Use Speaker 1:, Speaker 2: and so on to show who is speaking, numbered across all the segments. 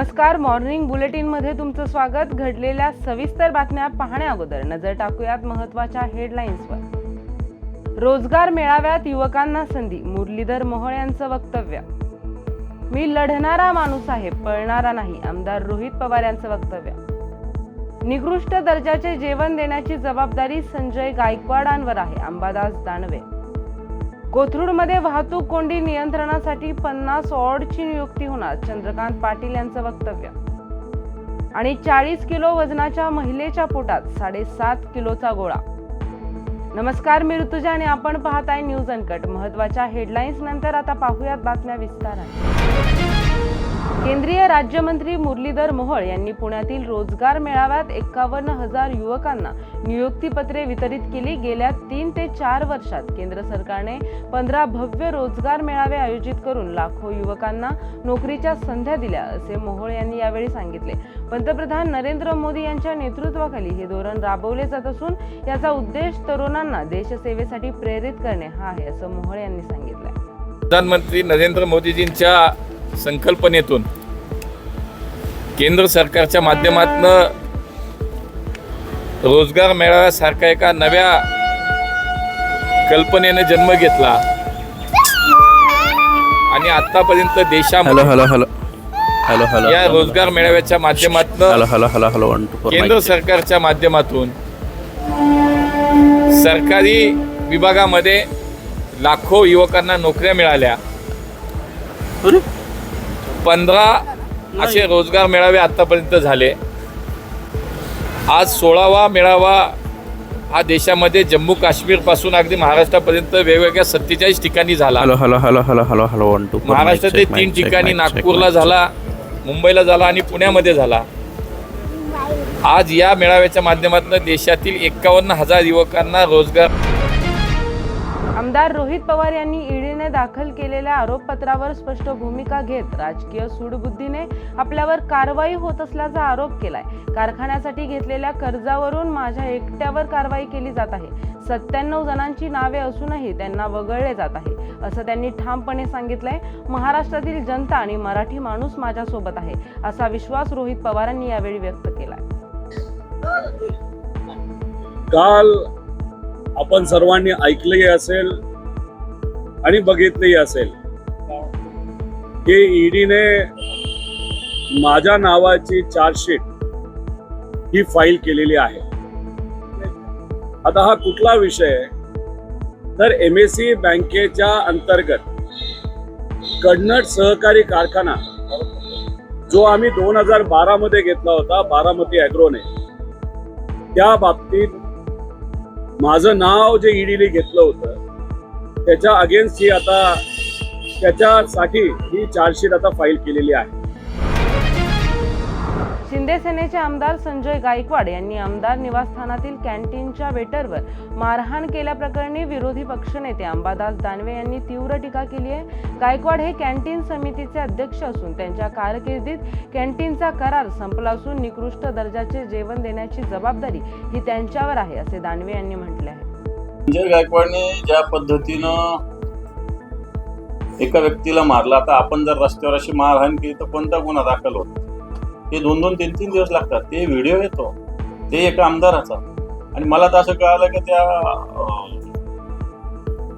Speaker 1: नमस्कार मॉर्निंग बुलेटिनमध्ये तुमचं स्वागत. घडलेल्या सविस्तर बातम्या पाहण्या अगोदर नजर टाकूयात महत्त्वाच्या हेडलाईन्सवर रोजगार मेळाव्यात युवकांना संधी मुरलीधर मोहोळ यांचं वक्तव्य. मी लढणारा माणूस आहे पळणारा नाही आमदार रोहित पवार यांचं वक्तव्य. निकृष्ट दर्जाचे जेवण देण्याची जबाबदारी संजय गायकवाडांवर आहे अंबादास दानवे. कोथरूडमध्ये वाहतूक कोंडी नियंत्रणासाठी पन्नास ऑर्डची नियुक्ती होणार चंद्रकांत पाटील यांचं वक्तव्य. आणि चाळीस किलो वजनाच्या महिलेच्या पोटात साडेसात किलोचा गोळा. नमस्कार मी ऋतुजा आणि आपण पाहताय न्यूज अनकट. महत्त्वाच्या हेडलाईन्स नंतर आता पाहूयात बातम्या विस्ताराने. केंद्रीय राज्यमंत्री मुरलीधर मोहोळ यांनी पुण्यातील रोजगार मेळाव्यात एकावन्न हजार युवकांना नियुक्तीपत्रे वितरित केली. गेल्या तीन ते चार वर्षात केंद्र सरकारने पंधरा भव्य रोजगार मेळावे आयोजित करून लाखो युवकांना नोकरीच्या संध्या दिल्या असे मोहोळ यांनी यावेळी सांगितले. पंतप्रधान नरेंद्र मोदी यांच्या नेतृत्वाखाली हे धोरण राबवले जात असून याचा उद्देश तरुणांना देशसेवेसाठी प्रेरित करणे हा आहे असं मोहोळ यांनी सांगितलं
Speaker 2: प्रधानमंत्री नरेंद्र मोदीजींच्या संकल्पनेतून केंद्र सरकारच्या माध्यमातून रोजगार मेळाव्यासारख्या एका नव्या कल्पनेने जन्म घेतला. आणि आतापर्यंत
Speaker 3: हॅलो
Speaker 2: देशामध्ये
Speaker 3: हॅलो हॅलो हॅलो. हॅलो
Speaker 2: या रोजगार मेळाव्याच्या माध्यमातून
Speaker 3: हॅलो हॅलो हॅलो हॅलो
Speaker 2: केंद्र सरकारच्या माध्यमातून सरकारी विभागामध्ये लाखो युवकांना नोकऱ्या मिळाल्या. पंधरा असे रोजगार मेळावे आतापर्यंत झाले. आज सोळावा मेळावा हा देशामध्ये जम्मू काश्मीरपासून अगदी महाराष्ट्रापर्यंत वेगवेगळ्या सत्तेचाळीस ठिकाणी झाला.
Speaker 3: Hello hello hello hello hello hello one two
Speaker 2: महाराष्ट्रातले तीन ठिकाणी नागपूरला झाला मुंबईला झाला आणि पुण्यामध्ये झाला. आज या मेळाव्याच्या माध्यमातून देशातील एकावन्न हजार युवकांना रोजगार
Speaker 1: आमदार रोहित पवार यांनी संस्थेने दाखल केलेल्या आरोपपत्रावर स्पष्ट भूमिका घेत राजकीय सूडबुद्धीने आपल्यावर कारवाई होत असल्याचा आरोप केलाय. कारखान्यासाठी घेतलेल्या कर्जावरून माझ्या एकट्यावर कारवाई केली जात आहे. सत्त्याण्णव जणांची नावे असूनही त्यांना वगळले जात आहे असं त्यांनी ठामपणे सांगितलंय. महाराष्ट्रातील जनता आणि मराठी माणूस माझ्यासोबत आहे असा विश्वास रोहित पवारांनी यावेळी व्यक्त केलाय.
Speaker 4: काल आपण सर्वांनी ऐकलंही असेल आणि बघितलंही असेल. की ईडीने माझ्या नावाची चार्जशीट ही फाईल केलेली आहे. आता हा कुठला विषय तर एम एस सी बँकेच्या अंतर्गत कडनट सहकारी कारखाना जो आम्ही दोन हजार बारा मध्ये घेतला होता बारामती अॅग्रोने त्या बाबतीत माझं नाव जे ईडीने घेतलं होतं त्याच्या अगेन्स्ट ही आता त्याच्यासाठी ही चार्जशीट आता फाईल केलेली आहे.
Speaker 1: शिंदे सेनेचे आमदार संजय गायकवाड यांनी आमदार निवासस्थानातील कॅन्टीनच्या वेटरवर मारहाण केल्याप्रकरणी विरोधी पक्षनेते अंबादास दानवे यांनी तीव्र टीका केली आहे. गायकवाड हे कॅन्टीन समितीचे अध्यक्ष असून त्यांच्या कारकिर्दीत कॅन्टीनचा करार संपला असून निकृष्ट दर्जाचे जेवण देण्याची जबाबदारी ही त्यांच्यावर आहे असे दानवे यांनी म्हटले आहे.
Speaker 5: संजय गायकवाडने ज्या पद्धतीनं एका व्यक्तीला मारला आता आपण जर रस्त्यावर अशी मारहाण केली तर कोणता गुन्हा दाखल होतो? ते दोन दोन तीन तीन दिवस लागतात. ते व्हिडिओ येतो. ते एका आमदाराचा. आणि मला तर असं कळालं की त्या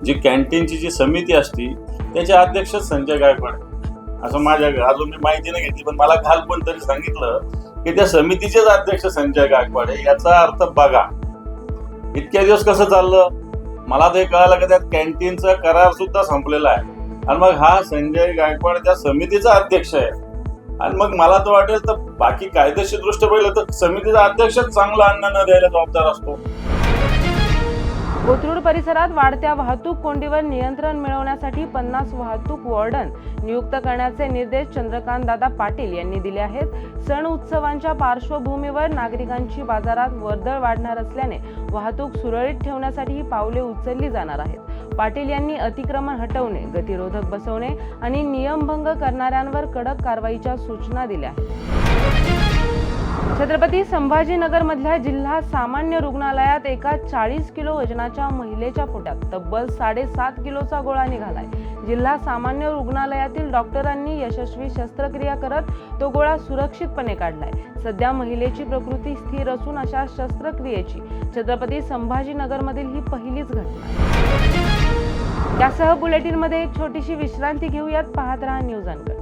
Speaker 5: जी कॅन्टीनची जी समिती असती त्याचे अध्यक्ष संजय गायकवाड असं माझ्या अजून मी माहिती नाही घेतली पण मला काल पण तरी सांगितलं की त्या समितीचेच अध्यक्ष संजय गायकवाड आहे. याचा अर्थ बघा इतक्या दिवस कसं चाललं? मला ते कळालं की त्यात कॅन्टीनचा करार सुद्धा संपलेला आहे. आणि मग हा संजय गायकवाड त्या समितीचा अध्यक्ष आहे. आणि मग मला तर वाटेल तर बाकी कायदेशीर दृष्ट्या पाहिलं तर समितीचा अध्यक्षच चांगला अन्न न द्यायला जबाबदार असतो.
Speaker 1: कोथरूड परिसरात वाढत्या वाहतूक कोंडीवर नियंत्रण मिळवण्यासाठी पन्नास वाहतूक वॉर्डन नियुक्त करण्याचे निर्देश चंद्रकांत दादा पाटील यांनी दिले आहेत. सण उत्सवांच्या पार्श्वभूमीवर नागरिकांची बाजारात वर्दळ वाढणार असल्याने वाहतूक सुरळीत ठेवण्यासाठी ही पावले उचलली जाणार आहेत. पाटील यांनी अतिक्रमण हटवणे गतिरोधक बसवणे आणि नियमभंग करणाऱ्यांवर कडक कारवाईच्या सूचना दिल्या आहेत. छत्रपती संभाजीनगर मधल्या जिल्हा सामान्य रुग्णालयात एका चाळीस किलो वजनाच्या महिलेच्या पोटात तब्बल साडेसात किलोचा गोळा निघालाय. जिल्हा सामान्य रुग्णालयातील डॉक्टरांनी यशस्वी शस्त्रक्रिया करत तो गोळा सुरक्षितपणे काढलाय. सध्या महिलेची प्रकृती स्थिर असून अशा शस्त्रक्रियेची छत्रपती संभाजीनगरमधील ही पहिलीच घटना. त्यासह यासह बुलेटिनमध्ये एक छोटीशी विश्रांती घेऊयात. पाहत राहा न्यूज अनकट.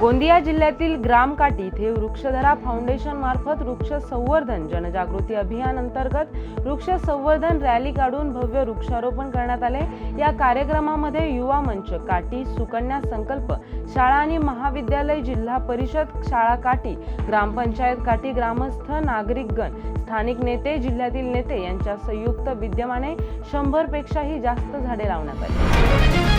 Speaker 1: गोंदिया जिल्ह्यातील ग्रामकाटी इथे वृक्षधरा फाउंडेशन मार्फत वृक्ष संवर्धन जनजागृती अभियान अंतर्गत वृक्ष संवर्धन रॅली काढून भव्य वृक्षारोपण करण्यात आले. या कार्यक्रमामध्ये युवा मंच काटी सुकन्या संकल्प शाळा आणि महाविद्यालय जिल्हा परिषद शाळा काटी ग्रामपंचायत काटी ग्रामस्थ नागरिकगण स्थानिक नेते जिल्ह्यातील नेते यांच्या संयुक्त विद्यमाने शंभरपेक्षाही जास्त झाडे लावण्यात आली.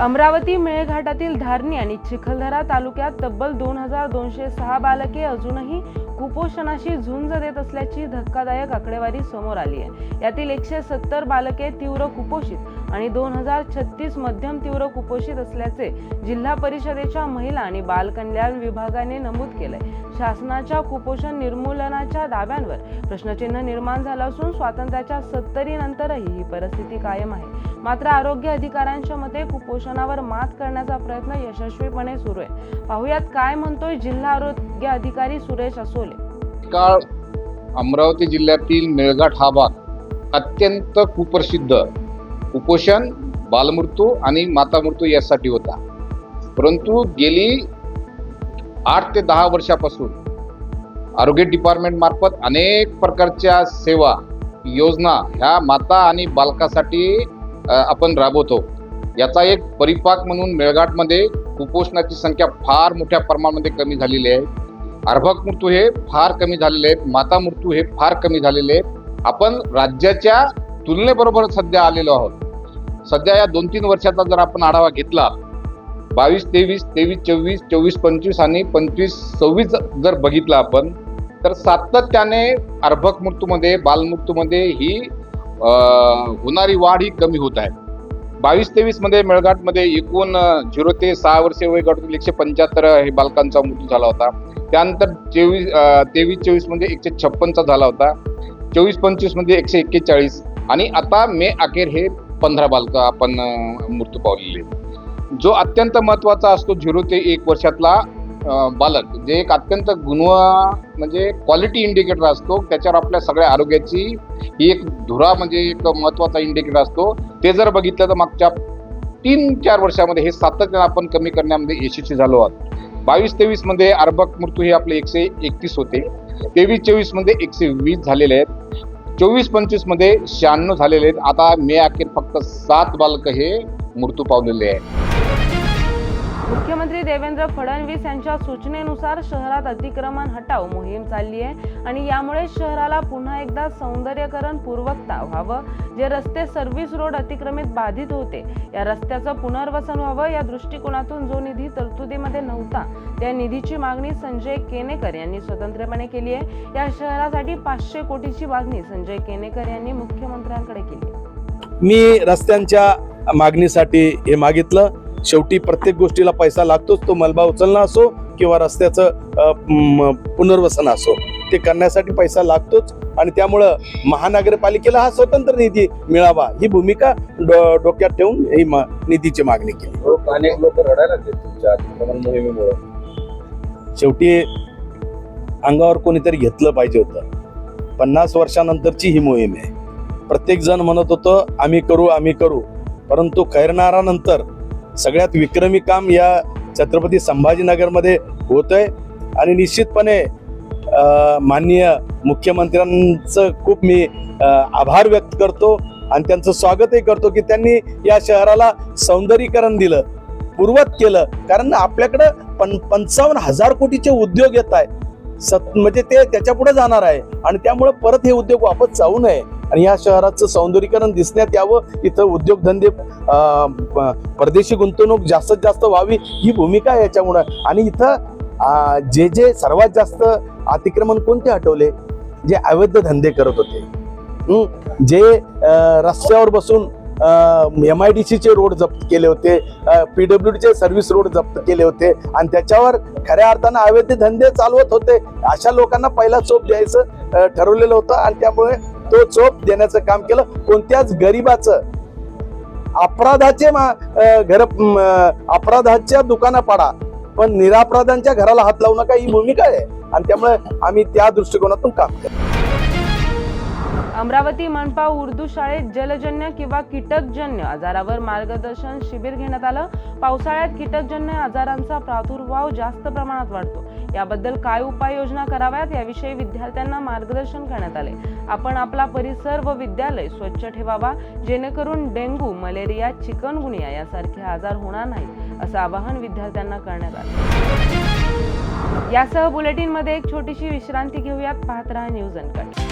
Speaker 1: अमरावती मेळघाटातील धारणी आणि चिखलदरा तालुक्यात तब्बल दोन हजार दोनशे सहा बालके अजूनही कुपोषणाशी झुंज देत असल्याची धक्कादायक आकडेवारी समोर आली आहे. यातील एकशे सत्तर बालके तीव्र कुपोषित आणि दोन हजार छत्तीस मध्यम तीव्र कुपोषित असल्याचे जिल्हा परिषदेच्या महिला आणि बालकल्याण विभागाने नमूद केलंय. शासनाच्या कुपोषण निर्मूलनाच्या दाव्यांवर प्रश्नचिन्ह निर्माण झालं असून स्वातंत्र्याच्या सत्तरी नंतरही ही परिस्थिती कायम आहे. मात्र आरोग्य अधिकाऱ्यांच्या मते कुपोषणावर मात करण्याचा प्रयत्न यशस्वीपणे सुरू आहे. पाहुयात काय म्हणतोय जिल्हा आरोग्य अधिकारी सुरेश असोले.
Speaker 6: काळ अमरावती जिल्ह्यातील मेळघाट हा भाग अत्यंत कुप्रसिद्ध. कुपोषण बालमृत्यू आणि मातामृत्यू यासाठी होता. परंतु गेली आठ ते दहा वर्षापासून आरोग्य डिपार्टमेंट मार्फत अनेक प्रकारच्या सेवा योजना ह्या माता आणि बालकासाठी आपण राबवतो. याचा एक परिपाक म्हणून मेळघाटमध्ये कुपोषणाची संख्या फार मोठ्या प्रमाणामध्ये कमी झालेली आहे. अर्भक मृत्यू हे फार कमी झालेले आहेत. माता मृत्यू हे फार कमी झालेले आहेत. आपण राज्याच्या तुलनेबरोबर सध्या आलेलो आहोत. सध्या या दोन तीन वर्षाचा जर आपण आढावा घेतला बावीस तेवीस तेवीस चोवीस चोवीस पंचवीस आणि पंचवीस सव्वीस जर बघितलं आपण तर सातत्याने अर्भक मृत्यूमध्ये बालमृत्यूमध्ये ही होणारी वाढ ही कमी होत आहे. बावीस तेवीसमध्ये मेळघाटमध्ये एकूण झिरो ते सहा वर्षे वयोगटातील एकशे पंच्याहत्तर हे बालकांचा मृत्यू झाला होता. त्यानंतर चोवीस तेवीस चोवीसमध्ये म्हणजे एकशे छप्पनचा झाला होता. चोवीस पंचवीसमध्ये म्हणजे एकशे एक्केचाळीस. आणि आता मे अखेर हे पंधरा बालकं आपण मृत्यू पावलेले. जो अत्यंत महत्त्वाचा असतो झिरो ते एक वर्षातला बालक जे एक अत्यंत गुणव म्हणजे क्वालिटी इंडिकेटर असतो त्याच्यावर आपल्या सगळ्या आरोग्याची ही एक धुरा म्हणजे एक महत्त्वाचा इंडिकेटर असतो. ते जर बघितलं तर मागच्या तीन चार वर्षामध्ये हे सातत्याने आपण कमी करण्यामध्ये यशस्वी झालो आहोत. बावीस तेवीसमध्ये अर्भक मृत्यू हे आपले एकशे एकतीस होते. तेवीस चोवीसमध्ये एकशे वीस झालेले आहेत. चोवीस पंचवीसमध्ये शहाण्णव झालेले आहेत. आता मे अखेर फक्त सात बालक हे मृत्यू पावलेले आहे
Speaker 1: मुख्यमंत्री देवेंद्र फडणवीस यांच्या सूचनेनुसार शहरात अतिक्रमण हटाव मोहीम चालली आहे आणि यामुळे शहराला पुन्हा एकदा सौंदर्यकरण पूर्वकता व्हावं जे रस्ते सर्व्हिस रोड अतिक्रमित बाधित होते. या रस्त्याचं पुनर्वसन व्हावं या दृष्टिकोनातून जो निधी तरतुदीमध्ये नव्हता त्या निधीची मागणी संजय केनेकर यांनी स्वतंत्रपणे केली आहे. या शहरासाठी पाचशे कोटीची मागणी संजय केनेकर यांनी मुख्यमंत्र्यांकडे केली.
Speaker 7: मी रस्त्यांच्या मागणीसाठी हे मागितलं. शेवटी प्रत्येक गोष्टीला पैसा लागतोच तो मलबा उचलणं असो किंवा रस्त्याचं पुनर्वसन असो ते करण्यासाठी पैसा लागतोच आणि त्यामुळं महानगरपालिकेला हा स्वतंत्र निधी मिळावा ही भूमिका डो- डोक्यात ठेवून ही निधीची मागणी केली.
Speaker 8: अनेक लोक रडायला तुमच्या
Speaker 7: शेवटी अंगावर कोणीतरी घेतलं पाहिजे होतं. पन्नास वर्षानंतरची ही मोहीम आहे. प्रत्येक जण म्हणत होतं आम्ही करू आम्ही करू. परंतु खैरनारानंतर सगळ्यात विक्रमी काम या छत्रपती संभाजीनगरमध्ये होत आहे आणि निश्चितपणे माननीय मुख्यमंत्र्यांचं खूप मी आभार व्यक्त करतो आणि त्यांचं स्वागतही करतो की त्यांनी या शहराला सौंदर्यीकरण दिलं पूर्वत केलं. कारण आपल्याकडं पं पंचावन्न हजार कोटीचे उद्योग येत आहे सत म्हणजे ते त्याच्यापुढे जाणार आहे. आणि त्यामुळं परत हे उद्योग वापस जाऊ नये. आणि या शहराचं सौंदर्यीकरण दिसण्यात यावं. इथं उद्योगधंदे परदेशी गुंतवणूक जास्तीत जास्त व्हावी ही भूमिका आहे याच्यामुळं. आणि इथं जे जे सर्वात जास्त अतिक्रमण कोणते हटवले? जे अवैध धंदे करत होते. जे रस्त्यावर बसून एम आय डी सीचे रोड जप्त केले होते पीडब्ल्यू डीचे सर्व्हिस रोड जप्त केले होते आणि त्याच्यावर खऱ्या अर्थानं अवैध धंदे चालवत होते. अशा लोकांना पहिला चोप द्यायचं ठरवलेलं होतं आणि त्यामुळे तो चोप देण्याचं काम केलं. कोणत्याच गरीबाचं अपराधाचे मा- घर अपराधाच्या दुकाना पाडा. पण निरापराधांच्या घराला हात लावू नका ही भूमिका आहे. आणि त्यामुळे आम्ही त्या दृष्टिकोनातून काम करतो.
Speaker 1: अमरावती मनपा उर्दू शाळेत जलजन्य किंवा कीटकजन्य आजारावर मार्गदर्शन शिबिर घेण्यात आलं. पावसाळ्यात कीटकजन्य आजारांचा प्रादुर्भाव जास्त प्रमाणात वाढतो. याबद्दल काय उपाययोजना कराव्यात याविषयी विद्यार्थ्यांना मार्गदर्शन करण्यात आले. आपण आपला परिसर व विद्यालय स्वच्छ ठेवावा जेणेकरून डेंग्यू मलेरिया चिकनगुनिया यासारखे आजार होणार नाहीत असं आवाहन विद्यार्थ्यांना करण्यात आलं. यासह बुलेटिनमध्ये एक छोटीशी विश्रांती घेऊयात. पाहत राहा news uncut.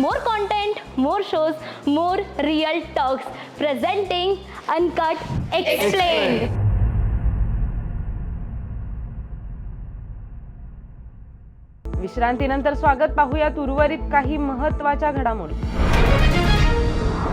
Speaker 9: More content more shows more real talks presenting uncut explain
Speaker 1: विश्रांतीनंतर स्वागत. पाहूयात उर्वरित काही महत्त्वाच्या घडामोडी.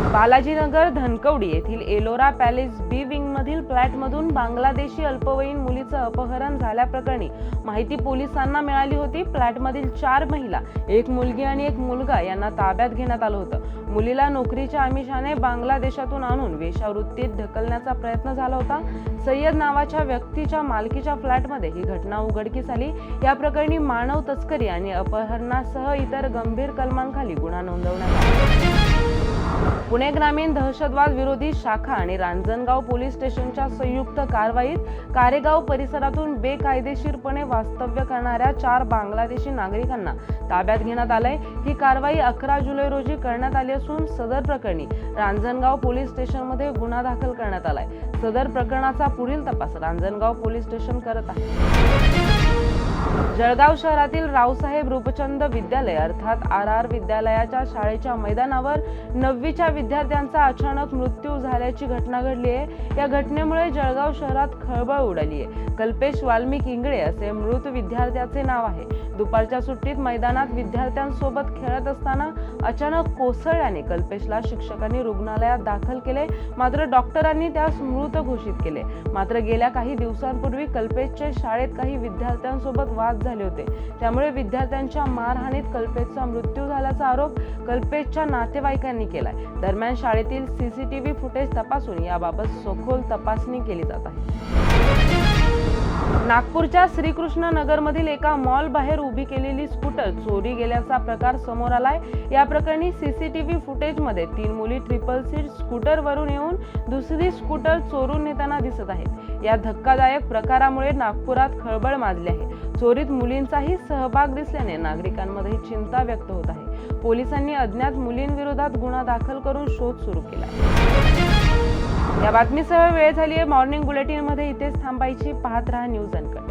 Speaker 1: बालाजीनगर धनकवडी येथील एलोरा पॅलेस बी विंग मधील फ्लॅटमधून बांगलादेशी अल्पवयीन मुलीचं अपहरण झाल्याप्रकरणी माहिती पोलिसांना मिळाली होती. फ्लॅटमधील चार महिला एक मुलगी आणि एक मुलगा यांना ताब्यात घेण्यात आलं होतं. मुलीला नोकरीच्या आमिषाने बांगलादेशातून आणून वेशावृत्तीत ढकलण्याचा प्रयत्न झाला होता. सय्यद नावाच्या व्यक्तीच्या मालकीच्या फ्लॅटमध्ये ही घटना उघडकीस आली. या प्रकरणी मानव तस्करी आणि अपहरणासह इतर गंभीर कलमांखाली गुन्हा नोंदवण्यात आला. पुणे ग्रामीण दहशतवाद विरोधी शाखा आणि रांजणगाव पोलीस स्टेशनच्या संयुक्त कारवाईत कारेगाव परिसरातून बेकायदेशीरपणे वास्तव्य करणाऱ्या चार बांगलादेशी नागरिकांना ताब्यात घेण्यात आलंय. ही कारवाई अकरा जुलै रोजी करण्यात आली असून सदर प्रकरणी रांजणगाव पोलीस स्टेशनमध्ये गुन्हा दाखल करण्यात आलाय. सदर प्रकरणाचा पुढील तपास रांजणगाव पोलीस स्टेशन करत आहे. जळगाव शहरातील रावसाहेब रूपचंद विद्यालय अर्थात आर आर विद्यालयाच्या शाळेच्या मैदानावर नववीच्या विद्यार्थ्यांचा अचानक मृत्यू झाल्याची घटना घडली आहे. या घटनेमुळे जळगाव शहरात खळबळ उडाली आहे. कल्पेश वाल्मिक इंगळे असे मृत विद्यार्थ्याचे नाव आहे. दुपारच्या सुट्टीत मैदानात विद्यार्थ्यांसोबत खेळत असताना अचानक कोसळल्याने कल्पेशला शिक्षकांनी रुग्णालयात दाखल केले. मात्र डॉक्टरांनी त्यास मृत घोषित केले. मात्र गेल्या काही दिवसांपूर्वी कल्पेशचे शाळेत काही विद्यार्थ्यांसोबत वाद झाले होते. त्यामुळे विद्यार्थ्यांच्या मारहाणीत कल्पेशचा मृत्यू झाल्याचा आरोप कल्पेशच्या नातेवाईकांनी केलाय. दरम्यान शाळेतील सीसीटीव्ही फुटेज तपासून याबाबत सखोल तपासणी केली जात आहे. नागपूरच्या श्रीकृष्ण नगरमधील एका मॉल बाहेर उभी केलेली स्कूटर चोरी गेल्याचा प्रकार समोर आलाय. या प्रकरणी सीसीटीव्ही फुटेजमध्ये तीन मुली ट्रिपल सीट स्कूटरवरून येऊन दुसरी स्कूटर चोरून नेताना दिसत आहेत. या धक्कादायक प्रकारामुळे नागपुरात खळबळ माजली आहे. चोरीत मुलींचाही सहभाग दिसल्याने नागरिकांमध्ये चिंता व्यक्त होत आहे. पोलिसांनी अज्ञात मुलींविरोधात गुन्हा दाखल करून शोध सुरू केला. या बातमीसह वेळ झाली आहे मॉर्निंग बुलेटिनमध्ये इथेच थांबायची. पाहत राहा न्यूज अनकट.